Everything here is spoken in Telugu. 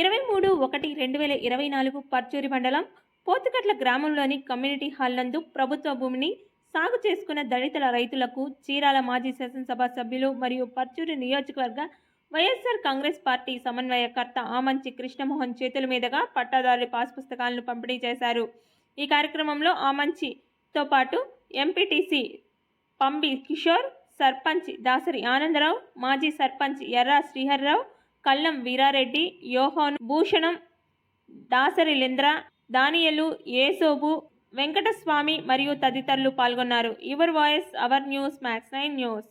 ఇరవై మూడు ఒకటి రెండు వేల ఇరవై నాలుగు పర్చూరి మండలం పోతుకట్ల గ్రామంలోని కమ్యూనిటీ హాల్ నందు ప్రభుత్వ భూమిని సాగు చేసుకున్న దళితుల రైతులకు చీరాల మాజీ శాసనసభ సభ్యులు మరియు పర్చూరి నియోజకవర్గ వైఎస్ఆర్ కాంగ్రెస్ పార్టీ సమన్వయకర్త ఆమంచి కృష్ణమోహన్ చేతుల మీదుగా పట్టాదారుల పాస్ పుస్తకాలను పంపిణీ చేశారు. ఈ కార్యక్రమంలో ఆమంచితో పాటు ఎంపీటీసీ పంబి కిషోర్ సర్పంచ్ దాసరి ఆనందరావు మాజీ సర్పంచ్ ఎర్రా శ్రీహర్రావు కల్లం వీరారెడ్డి యోహోన్ భూషణం దాసరిలింద్ర దానియలు ఏసోబు వెంకటస్వామి మరియు తదితరులు పాల్గొన్నారు. Your voice our news max nine news.